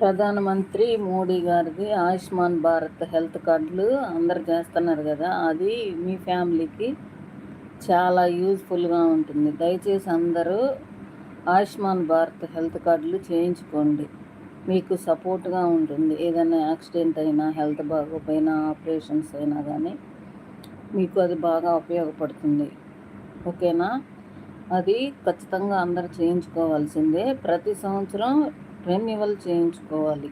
ప్రధానమంత్రి మోడీ గారిది ఆయుష్మాన్ భారత్ హెల్త్ కార్డులు అందరు చేస్తున్నారు కదా అది మీ ఫ్యామిలీకి చాలా యూజ్ఫుల్గా ఉంటుంది. దయచేసి అందరూ ఆయుష్మాన్ భారత్ హెల్త్ కార్డులు చేయించుకోండి. మీకు సపోర్ట్గా ఉంటుంది. ఏదైనా యాక్సిడెంట్ అయినా హెల్త్ బాగోపోయినా ఆపరేషన్స్ అయినా కానీ మీకు అది బాగా ఉపయోగపడుతుంది. ఓకేనా? అది ఖచ్చితంగా అందరు చేయించుకోవాల్సిందే. ప్రతి సంవత్సరం రెన్యువల్ చేయించుకోవాలి.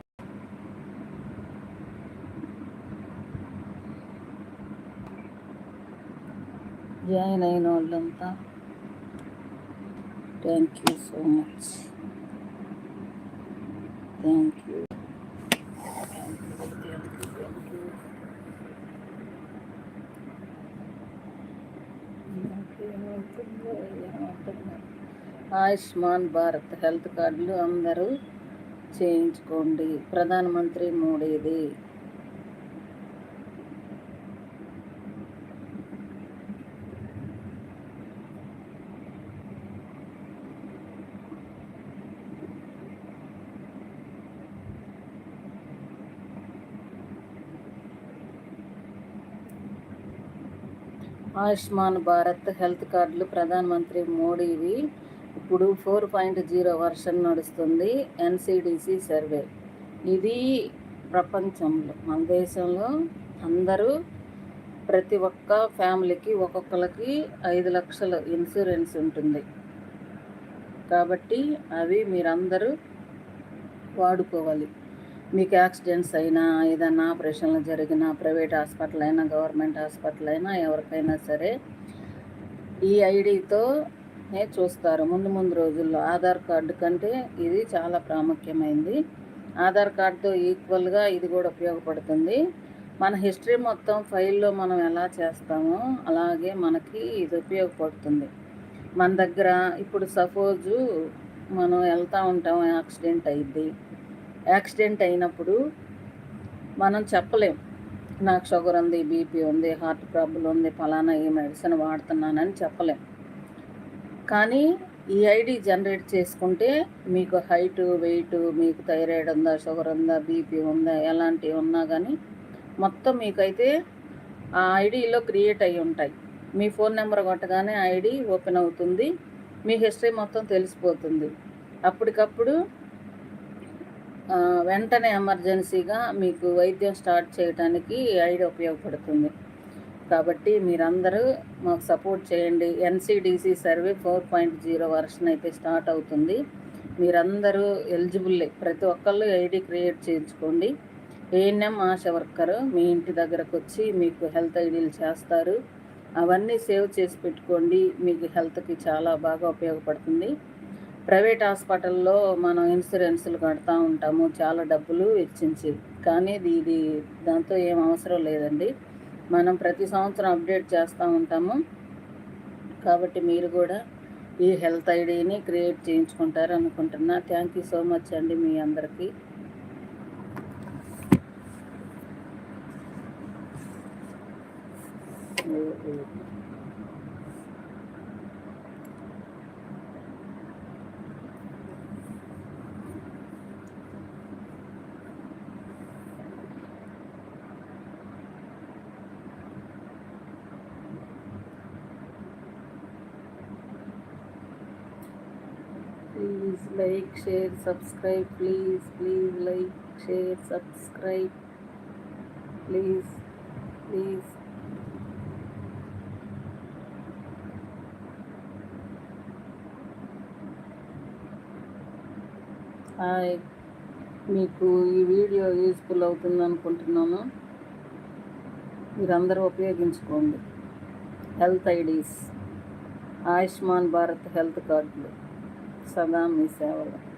జాయిన్ అయిన వాళ్ళంతా thank you so much. Thank you. Ayushman Bharat health కార్డులు అందరూ చేయించుకోండి. ప్రధానమంత్రి మోడీది. ఆయుష్మాన్ భారత్ హెల్త్ కార్డులు ప్రధానమంత్రి మోడీవి. ఇప్పుడు ఫోర్ పాయింట్ జీరో వర్షన్ నడుస్తుంది ఎన్సిడిసి సర్వే. ఇది ప్రపంచంలో మన దేశంలో అందరూ ప్రతి ఒక్క ఫ్యామిలీకి ఒక్కొక్కరికి ఐదు లక్షల ఇన్సూరెన్స్ ఉంటుంది. కాబట్టి అవి మీరందరూ వాడుకోవాలి. మీకు యాక్సిడెంట్స్ అయినా ఏదైనా ఆపరేషన్లు జరిగినా ప్రైవేట్ హాస్పిటల్ అయినా గవర్నమెంట్ హాస్పిటల్ అయినా ఎవరికైనా సరే ఈ ఐడితో చూస్తారు. ముందు ముందు రోజుల్లో ఆధార్ కార్డు కంటే ఇది చాలా ప్రాముఖ్యమైంది. ఆధార్ కార్డుతో ఈక్వల్గా ఇది కూడా ఉపయోగపడుతుంది. మన హిస్టరీ మొత్తం ఫైల్లో మనం ఎలా చేస్తామో అలాగే మనకి ఇది ఉపయోగపడుతుంది. మన దగ్గర ఇప్పుడు సపోజు మనం వెళ్తూ ఉంటాం యాక్సిడెంట్ అయింది యాక్సిడెంట్ అయినప్పుడు మనం చెప్పలేం. నాకు షుగర్ ఉంది బీపీ ఉంది హార్ట్ ప్రాబ్లం ఉంది ఫలానా ఈ మెడిసిన్ వాడుతున్నానని చెప్పలేం. కానీ ఈ ఐడి జనరేట్ చేసుకుంటే మీకు హైట్ వెయిట్ మీకు థైరాయిడ్ ఉందా షుగర్ ఉందా బీపీ ఉందా ఎలాంటివి ఉన్నా కానీ మొత్తం మీకైతే ఆ ఐడిలో క్రియేట్ అయి ఉంటాయి. మీ ఫోన్ నెంబర్ కొట్టగానే ఐడి ఓపెన్ అవుతుంది. మీ హిస్టరీ మొత్తం తెలిసిపోతుంది. అప్పటికప్పుడు వెంటనే ఎమర్జెన్సీగా మీకు వైద్యం స్టార్ట్ చేయడానికి ఐడి ఉపయోగపడుతుంది. కాబట్టి మీరందరూ మాకు సపోర్ట్ చేయండి. NCDC survey four point zero version అయితే స్టార్ట్ అవుతుంది. మీరందరూ ఎలిజిబుల్ ప్రతి ఒక్కళ్ళు ఐడి క్రియేట్ చేయించుకోండి. ఏఎన్ఎం ఆశ వర్కర్ మీ ఇంటి దగ్గరకు వచ్చి మీకు హెల్త్ ఐడీలు చేస్తారు. అవన్నీ సేవ్ చేసి పెట్టుకోండి. మీకు హెల్త్కి చాలా బాగా ఉపయోగపడుతుంది. ప్రైవేట్ హాస్పిటల్లో మనం ఇన్సూరెన్స్లు కడతా ఉంటాము. చాలా డబ్బులు వెచ్చించి. కానీ ఇది దాంతో ఏం అవసరం లేదండి. మనం ప్రతి సంవత్సరం అప్డేట్ చేస్తూ ఉంటాము. కాబట్టి మీరు కూడా ఈ హెల్త్ ఐడిని క్రియేట్ చేయించుకుంటారు అనుకుంటున్నా. థ్యాంక్ యూ సో మచ్ అండి మీ అందరికీ. Like share subscribe. Please please like share subscribe. Please please. Hi. మీకు ఈ వీడియో యూజ్ఫుల్ అవుతుంది అనుకుంటున్నాను. మీరందరూ ఉపయోగించుకోండి. Health IDs. Ayushman Bharat health కార్డులు. सदा मी सेवला